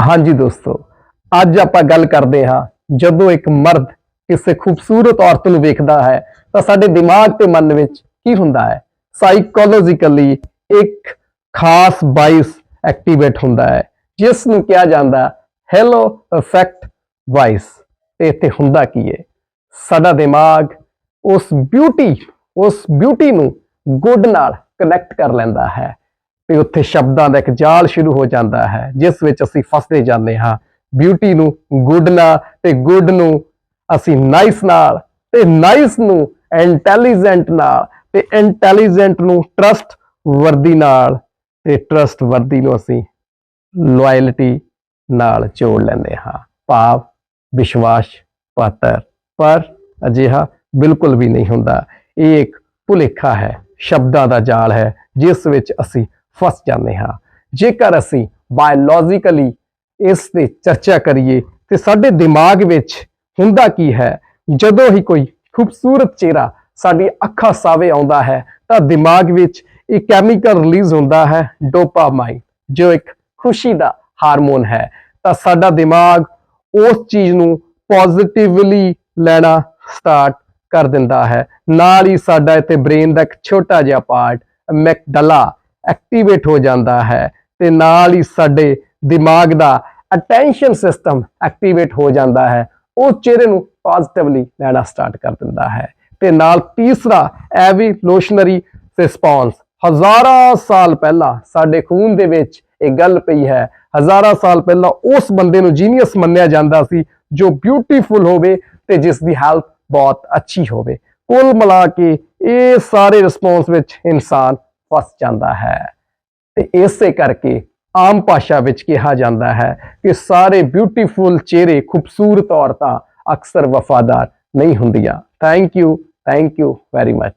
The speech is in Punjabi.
ਹਾਂਜੀ ਦੋਸਤੋ, ਅੱਜ ਆਪਾਂ ਗੱਲ ਕਰਦੇ ਹਾਂ, ਜਦੋਂ ਇੱਕ ਮਰਦ ਕਿਸੇ ਖੂਬਸੂਰਤ ਔਰਤ ਨੂੰ ਵੇਖਦਾ ਹੈ, ਤਾਂ ਸਾਡੇ ਦਿਮਾਗ ਤੇ ਮਨ ਵਿੱਚ ਕੀ ਹੁੰਦਾ ਹੈ? ਸਾਈਕੋਲੋਜੀਕਲੀ ਇੱਕ ਖਾਸ ਵਾਇਸ ਐਕਟੀਵੇਟ ਹੁੰਦਾ ਹੈ, ਜਿਸ ਨੂੰ ਕਿਹਾ ਜਾਂਦਾ ਹੈਲੋ ਇਫੈਕਟ ਵਾਇਸ ਤੇ ਇੱਥੇ ਹੁੰਦਾ ਕੀ ਹੈ? ਸਾਡਾ ਦਿਮਾਗ ਉਸ ਬਿਊਟੀ ਉਸ ਬਿਊਟੀ ਨੂੰ ਗੁੱਡ ਨਾਲ ਕਨੈਕਟ ਕਰ ਲੈਂਦਾ ਹੈ। ਤੇ ਉੱਥੇ ਸ਼ਬਦਾਂ ਦਾ ਇੱਕ ਜਾਲ ਸ਼ੁਰੂ ਹੋ ਜਾਂਦਾ ਹੈ, ਜਿਸ ਵਿੱਚ ਅਸੀਂ ਫਸਦੇ ਜਾਂਦੇ ਹਾਂ। ਬਿਊਟੀ ਨੂੰ ਗੁੱਡ ਨਾਲ ਤੇ ਗੁੱਡ ਨੂੰ ਅਸੀਂ ਨਾਈਸ ਨਾਲ ਤੇ ਨਾਈਸ ਨੂੰ ਇੰਟੈਲੀਜੈਂਟ ਨਾਲ ਤੇ ਇੰਟੈਲੀਜੈਂਟ ਨੂੰ ਟਰਸਟ ਵਰਦੀ ਨਾਲ ਤੇ ਟਰਸਟ ਵਰਦੀ ਨੂੰ ਅਸੀਂ ਲਾਇਲਟੀ ਨਾਲ ਜੋੜ ਲੈਂਦੇ ਹਾਂ। ਭਾਵ, ਵਿਸ਼ਵਾਸ, ਪਾਤਰ। ਪਰ ਅਜਿਹਾ ਬਿਲਕੁਲ ਵੀ ਨਹੀਂ ਹੁੰਦਾ। ਇਹ ਇੱਕ ਭੁਲੇਖਾ ਹੈ, ਸ਼ਬਦਾਂ ਦਾ ਜਾਲ ਹੈ, ਜਿਸ ਵਿੱਚ ਅਸੀਂ ਫਸ ਜਾਂਦੇ ਹਾਂ। ਜੇਕਰ ਅਸੀਂ ਬਾਇਓਲੋਜੀਕਲੀ ਇਸ ਤੇ ਚਰਚਾ ਕਰੀਏ, ਤੇ ਸਾਡੇ ਦਿਮਾਗ ਵਿੱਚ ਹੁੰਦਾ ਕੀ ਹੈ? ਜਦੋਂ ਹੀ ਕੋਈ ਖੂਬਸੂਰਤ ਚਿਹਰਾ ਸਾਡੀ ਅੱਖਾਂ ਸਾਹਵੇ ਆਉਂਦਾ ਹੈ, ਤਾਂ ਦਿਮਾਗ ਵਿੱਚ ਇੱਕ ਕੈਮੀਕਲ ਰਿਲੀਜ਼ ਹੁੰਦਾ ਹੈ ਡੋਪਾਮਾਈਨ ਜੋ ਇੱਕ ਖੁਸ਼ੀ ਦਾ ਹਾਰਮੋਨ ਹੈ। ਤਾਂ ਸਾਡਾ ਦਿਮਾਗ ਉਸ ਚੀਜ਼ ਨੂੰ ਪੋਜ਼ਿਟਿਵਲੀ ਲੈਣਾ ਸਟਾਰਟ ਕਰ ਦਿੰਦਾ ਹੈ। ਨਾਲ ਹੀ ਸਾਡਾ ਇੱਥੇ ਬ੍ਰੇਨ ਦਾ ਇੱਕ ਛੋਟਾ ਜਿਹਾ ਪਾਰਟ ਮੈਕਡਲਾ ਐਕਟੀਵੇਟ ਹੋ ਜਾਂਦਾ ਹੈ ਤੇ ਨਾਲ ਹੀ ਸਾਡੇ ਦਿਮਾਗ ਦਾ ਅਟੈਂਸ਼ਨ ਸਿਸਟਮ ਐਕਟੀਵੇਟ ਹੋ ਜਾਂਦਾ ਹੈ, ਉਹ ਚਿਹਰੇ ਨੂੰ ਪੋਜ਼ਿਟਿਵਲੀ ਲੈਣਾ ਸਟਾਰਟ ਕਰ ਦਿੰਦਾ ਹੈ ਤੇ ਨਾਲ ਤੀਸਰਾ ਐਵੋਲੂਸ਼ਨਰੀ ਰਿਸਪੌਂਸ ਹਜ਼ਾਰਾਂ ਸਾਲ ਪਹਿਲਾਂ ਸਾਡੇ ਖੂਨ ਦੇ ਵਿੱਚ ਇਹ ਗੱਲ ਪਈ ਹੈ, ਹਜ਼ਾਰਾਂ ਸਾਲ ਪਹਿਲਾਂ ਉਸ ਬੰਦੇ ਨੂੰ ਜੀਨੀਅਸ ਮੰਨਿਆ ਜਾਂਦਾ ਸੀ ਜੋ ਬਿਊਟੀਫੁਲ ਹੋਵੇ ਤੇ ਜਿਸ ਦੀ ਹੈਲਥ ਬਹੁਤ ਅੱਛੀ ਹੋਵੇ। ਕੁੱਲ ਮਿਲਾ ਕੇ ਇਹ ਸਾਰੇ ਰਿਸਪੌਂਸ ਵਿੱਚ ਇਨਸਾਨ ਫਸ ਜਾਂਦਾ ਹੈ। ਤੇ ਇਸੇ ਕਰਕੇ ਆਮ ਭਾਸ਼ਾ ਵਿੱਚ ਕਿਹਾ ਜਾਂਦਾ ਹੈ ਕਿ ਸਾਰੇ ਬਿਊਟੀਫੁਲ ਚਿਹਰੇ ਖੂਬਸੂਰਤ ਔਰਤਾਂ ਅਕਸਰ ਵਫਾਦਾਰ ਨਹੀਂ ਹੁੰਦੀਆਂ। Thank you thank you very much